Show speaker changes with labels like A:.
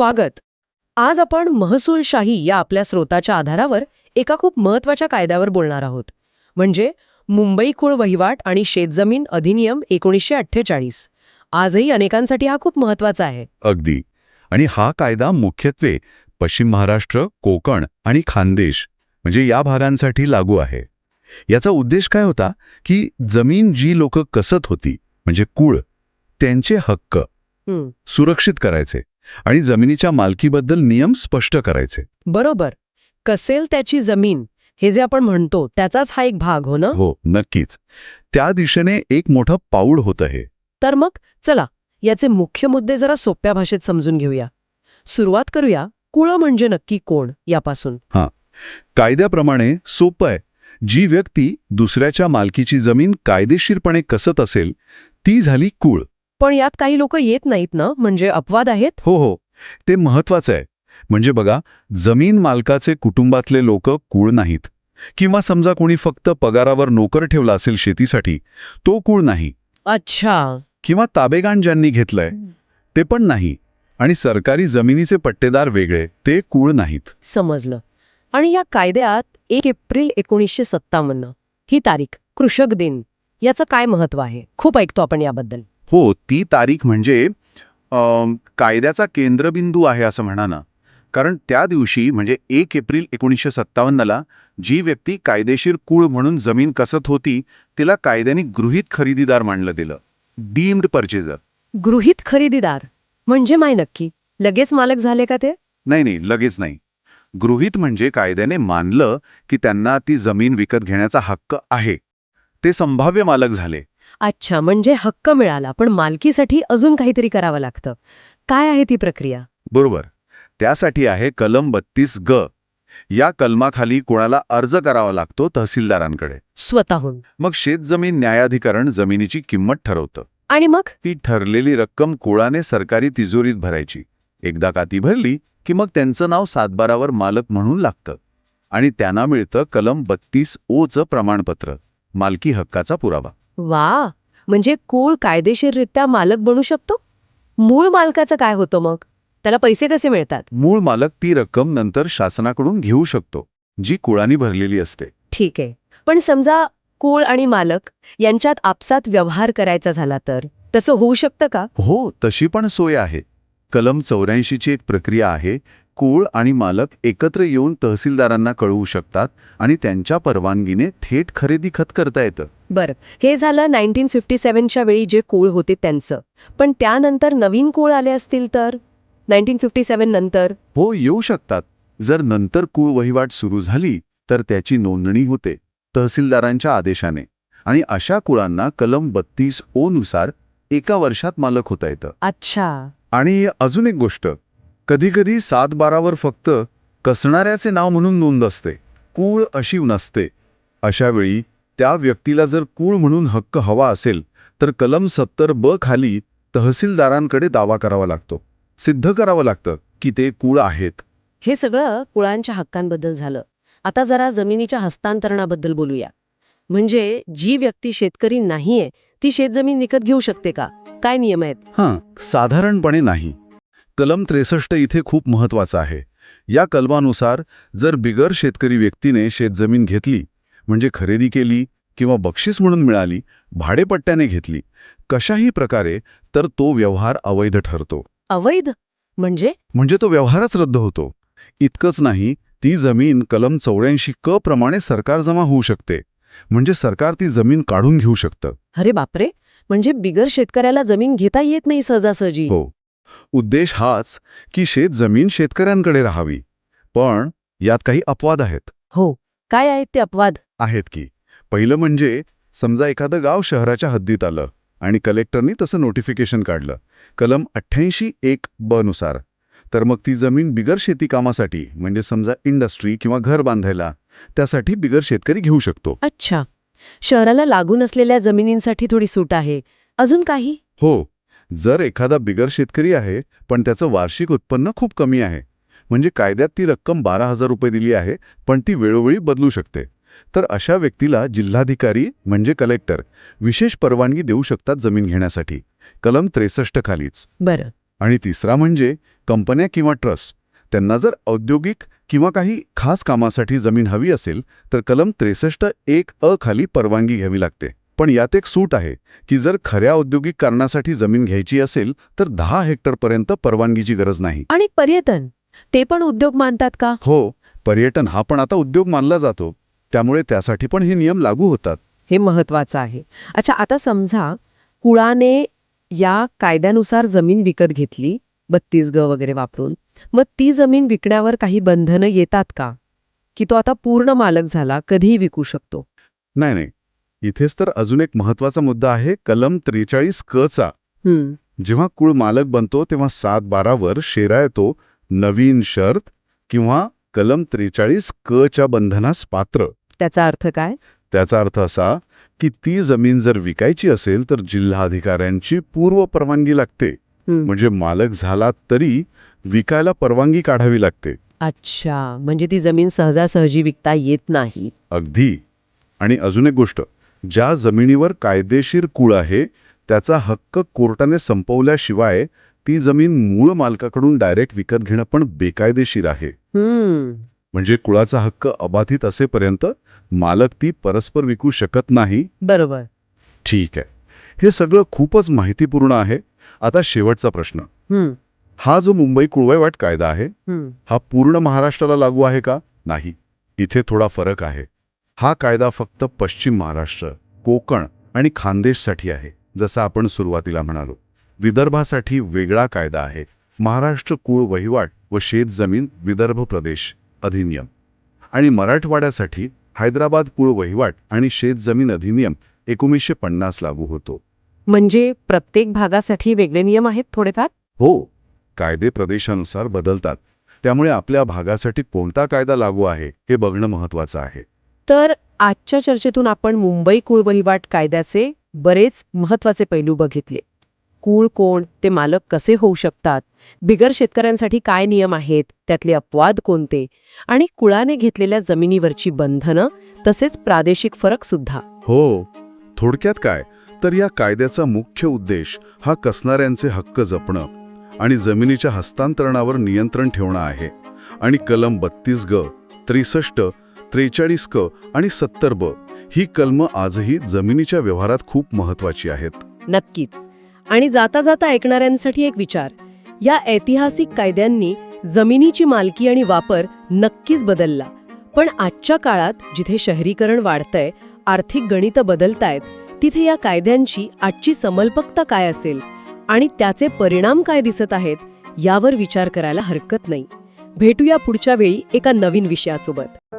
A: स्वागत. आज आपण महसूलशाही या आपल्या स्रोताच्या आधारावर एका खूप महत्त्वाच्या कायद्यावर बोलणार आहोत. म्हणजे मुंबई कुळ वहिवाट आणि शेतजमीन अधिनियम एकोणीसशे अठ्ठेचाळीस. आजही अनेकांसाठी हा खूप महत्त्वाचा आहे.
B: अगदी. आणि हा कायदा मुख्यत्वे पश्चिम महाराष्ट्र कोकण आणि खानदेश म्हणजे या भागांसाठी लागू आहे. याचा उद्देश काय होता की जमीन जी लोक कसत होती म्हणजे कुळ त्यांचे हक्क सुरक्षित करायचे. आणि जमिनीच्या मालकीबद्दल नियम स्पष्ट करायचे.
A: बरोबर. कसेल त्याची जमीन हे जे आपण म्हणतो त्याचाच हा एक भाग हो ना?
B: हो नक्कीच. त्या दिशेने एक मोठं पाऊल होतं हे.
A: तर मग चला याचे मुख्य मुद्दे जरा सोप्या भाषेत समजून घेऊया. सुरुवात करूया कुळ म्हणजे नक्की कोण यापासून.
B: कायद्याप्रमाणे सोपं आहे. जी व्यक्ती दुसऱ्याच्या मालकीची जमीन कायदेशीरपणे कसत असेल ती झाली कुळ.
A: पण यात काही लोक येत नाहीत ना? म्हणजे अपवाद आहेत?
B: हो हो. ते महत्वाचं आहे. म्हणजे बघा जमीन मालकाचे कुटुंबातले लोक कुळ नाहीत. किंवा समजा कोणी फक्त पगारावर नोकर ठेवला असेल शेतीसाठी तो कुळ नाही.
A: अच्छा.
B: किंवा ताबेगान ज्यांनी घेतलंय ते पण नाही. आणि सरकारी जमिनीचे पट्टेदार वेगळे ते कुळ नाहीत.
A: समजलं. आणि या कायद्यात एक एप्रिल एकोणीसशे सत्तावन्न ही तारीख कृषक दिन याचं काय महत्त्व आहे? खूप ऐकतो आपण याबद्दल.
B: हो ती तारीख म्हणजे कायद्याचा केंद्रबिंदू आहे असं म्हणा ना. कारण त्या दिवशी म्हणजे एक एप्रिल एकोणीसशे सत्तावन्नला जी व्यक्ती कायदेशीर कुळ म्हणून जमीन कसत होती तिला कायद्याने गृहीत खरेदीदार मानलं गेलं. Deemed purchaser.
A: गृहीत खरेदीदार? म्हणजे माय नक्की? लगेच मालक झाले का ते?
B: नाही नाही लगेच नाही. गृहीत म्हणजे कायद्याने मानलं की त्यांना ती जमीन विकत घेण्याचा हक्क आहे. ते संभाव्य मालक झाले.
A: अच्छा म्हणजे हक्क मिळाला पण मालकीसाठी अजून काहीतरी करावं लागतं. काय आहे ती प्रक्रिया?
B: बरोबर. त्यासाठी आहे कलम बत्तीस ग. या कलमाखाली कोणाला अर्ज करावा लागतो तहसीलदारांकडे.
A: स्वतःहून.
B: मग शेतजमीन न्यायाधिकरण जमिनीची किंमत ठरवतं.
A: आणि मग?
B: ती ठरलेली रक्कम कुळाने सरकारी तिजोरीत भरायची. एकदा का ती भरली की मग त्यांचं नाव सातबारावर मालक म्हणून लागतं. आणि त्यांना मिळतं कलम बत्तीस ओचं प्रमाणपत्र. मालकी हक्काचा पुरावा.
A: वा म्हणजे कुळ कायदेशीररित्या मालक बनू शकतो? मूळ मालकाचं काय होतं मग? त्याला पैसे कसे मिळतात?
B: मूळ मालक ती रक्कम नंतर शासनाकडून घेऊ शकतो जी कुळाने भरलेली असते.
A: ठीक आहे. पण समजा कुळ आणि मालक यांच्यात आपसात व्यवहार करायचा झाला तर? तसं होऊ शकतं का?
B: हो तशी पण सोय आहे. कलम चौऱ्याऐंशीची एक प्रक्रिया आहे कुळ आणि मालक एकत्र येऊन तहसीलदारांना कळवू शकतात आणि त्यांच्या परवानगीने थेट खरेदी खत करता येतं.
A: बरं. हे झालं नाईन्टीन फिफ्टी सेवनच्या वेळी जे कुळ होते त्यांचं. पण त्यानंतर नवीन कुळ आले असतील तर? नाईन्टीन फिफ्टी सेवन नंतर?
B: हो येऊ शकतात. जर नंतर कुळ वहिवाट सुरू झाली तर त्याची नोंदणी होते तहसीलदारांच्या आदेशाने. आणि अशा कुळांना कलम बत्तीस ओ नुसार एका वर्षात मालक होता येतं.
A: अच्छा.
B: आणि अजून एक गोष्ट कधीकधी सात बारावर फक्त कसणाऱ्याचे नाव म्हणून नोंद असते. कूळ अशी नसते. अशा वेळी त्या व्यक्तीला जर कूळ म्हणून हक्क हवा असेल तर कलम सत्तर ब खाली तहसीलदारांकडे दावा करावा लागतो. सिद्ध करावं लागतं की ते कूळ आहेत.
A: हे सगळं कुळांच्या हक्कांबद्दल झालं. आता जरा जमिनीच्या हस्तांतरणाबद्दल बोलूया. म्हणजे जी व्यक्ती शेतकरी नाहीये ती शेतजमीन विकत घेऊ शकते का? काय नियम आहेत?
B: हां साधारणपणे नाही. कलम त्रेसष्ट इथे खूप महत्वाचं आहे. या कलमानुसार जर बिगर शेतकरी व्यक्तीने शेतजमीन घेतली म्हणजे खरेदी केली किंवा बक्षीस म्हणून मिळाली भाडेपट्ट्याने घेतली कशाही प्रकारे तर तो व्यवहार अवैध ठरतो.
A: अवैध? म्हणजे?
B: म्हणजे तो व्यवहारच रद्द होतो. इतकंच नाही ती जमीन कलम चौऱ्याऐंशी क प्रमाणे सरकार जमा होऊ शकते. म्हणजे सरकार ती जमीन काढून घेऊ शकतं.
A: अरे बापरे! म्हणजे बिगर शेतकऱ्याला जमीन घेता येत नाही सहजासहजी.
B: हो. उद्देश हाच की शेत जमीन शेतकऱ्यांकडे राहावी. पण यात काही अपवाद आहेत.
A: हो काय आहेत ते अपवाद?
B: आहेत की पहिलं म्हणजे समजा एखादं गाव शहराच्या हद्दीत आलं आणि कलेक्टरनी तसं नोटिफिकेशन काढलं कलम अठ्ठ्याऐंशी एक ब नुसार. तर मग ती जमीन बिगर शेती कामासाठी म्हणजे समजा इंडस्ट्री किंवा घर बांधायला त्यासाठी बिगर शेतकरी घेऊ शकतो.
A: अच्छा. शहराला लागून असलेल्या जमिनींसाठी थोडी सूट आहे. अजून काही?
B: हो जर एखादा बिगर शेतकरी आहे पण त्याचं वार्षिक उत्पन्न खूप कमी आहे. म्हणजे कायद्यात ती रक्कम बारा हजार रुपये दिली आहे पण ती वेळोवेळी बदलू शकते. तर अशा व्यक्तीला जिल्हाधिकारी म्हणजे कलेक्टर विशेष परवानगी देऊ शकतात जमीन घेण्यासाठी. कलम त्रेसष्ट खालीच.
A: बरं.
B: आणि तिसरा म्हणजे कंपन्या किंवा ट्रस्ट. त्यांना जर औद्योगिक किंवा काही खास कामासाठी जमीन हवी असेल तर कलम त्रेसष्ट एक अ खाली परवानगी घ्यावी लागते. पण यात एक सूट आहे की जर खऱ्या औद्योगिक कारणासाठी जमीन घ्यायची असेल तर दहा हेक्टरपर्यंत परवानगीची गरज नाही.
A: आणि पर्यटन? ते पण उद्योग मानतात का?
B: हो पर्यटन हा पण आता उद्योग मानला जातो. त्यामुळे त्यासाठी पण हे नियम लागू होतात.
A: हे महत्वाचं आहे. अच्छा आता समजा कुळाने या कायद्यानुसार जमीन विकत घेतली बत्तीस ग वगैरे वापरून. मग ती जमीन विकण्यावर काही बंधनं येतात का? की तो आता पूर्ण मालक झाला कधीही विकू शकतो?
B: नाही नाही. इथेच तर अजून एक महत्त्वाचा मुद्दा आहे कलम त्रेचाळीस क चा. जेव्हा कुळ मालक बनतो तेव्हा सात बारावर शेरा येतो नवीन शर्त किंवा कलम त्रेचाळीस क च्या बंधनास पात्र.
A: त्याचा अर्थ काय?
B: त्याचा अर्थ असा की ती जमीन जर विकायची असेल तर जिल्हाधिकाऱ्यांची पूर्व परवानगी लागते. म्हणजे मालक झाला तरी विकायला परवानगी काढावी लागते.
A: अच्छा. म्हणजे ती जमीन सहजासहजी विकता येत नाही.
B: अगदी. आणि अजून एक गोष्ट ज्या जमिनीवर कायदेशीर कुळ आहे त्याचा हक्क कोर्टाने संपवल्याशिवाय ती जमीन मूळ मालकाकडून डायरेक्ट विकत घेणं पण बेकायदेशीर आहे. म्हणजे कुळाचा हक्क अबाधित असेपर्यंत मालक ती परस्पर विकू शकत नाही.
A: बरोबर.
B: ठीक आहे. हे सगळं खूपच माहितीपूर्ण आहे. आता शेवटचा प्रश्न. हा जो मुंबई कुळवैवाट कायदा आहे हा पूर्ण महाराष्ट्राला लागू आहे का? नाही. इथे थोडा फरक आहे. हा कायदा फक्त पश्चिम महाराष्ट्र कोकण आणि खानदेशसाठी आहे जसं आपण सुरुवातीला म्हणालो. विदर्भासाठी वेगळा कायदा आहे. महाराष्ट्र कुळ वहिवाट व शेतजमीन विदर्भ प्रदेश अधिनियम. आणि मराठवाड्यासाठी हैदराबाद कुळ वहिवाट आणि शेतजमीन अधिनियम एकोणीसशे पन्नास लागू होतो.
A: म्हणजे प्रत्येक भागासाठी वेगळे नियम आहेत थोडेफार?
B: हो. कायदे प्रदेशानुसार बदलतात. त्यामुळे आपल्या भागासाठी कोणता कायदा लागू आहे हे बघणं महत्वाचं आहे.
A: तर आजच्या चर्चेतून आपण मुंबई कुळवहिवाट कायद्याचे बरेच महत्त्वाचे पैलू बघितले. कुळ कोण ते मालक कसे होऊ शकतात बिगर शेतकऱ्यांसाठी काय नियम आहेत त्यातले अपवाद कोणते आणि कुळाने घेतलेल्या जमिनीवरची बंधनं तसेच प्रादेशिक फरक सुद्धा.
B: हो. थोडक्यात काय? तर या कायद्याचा मुख्य उद्देश हा कसणाऱ्यांचे हक्क जपणं आणि जमिनीच्या हस्तांतरणावर नियंत्रण ठेवणं आहे. आणि कलम बत्तीस ग त्रेसष्ट त्रेचाळीस क आणि सत्तर ब ही कलम आजही जमिनीच्या व्यवहारात खूप महत्वाची आहेत.
A: नक्कीच. आणि जाता जाता ऐकणाऱ्यांसाठी एक विचार. या ऐतिहासिक कायद्यांनी जमिनीची मालकी आणि वापर नक्कीच बदलला. पण आजच्या काळात जिथे शहरीकरण वाढतंय आर्थिक गणितं बदलतायत तिथे या कायद्यांची आजची समल्पकता काय असेल आणि त्याचे परिणाम काय दिसत आहेत यावर विचार करायला हरकत नाही. भेटूया पुढच्या वेळी एका नवीन विषयासोबत.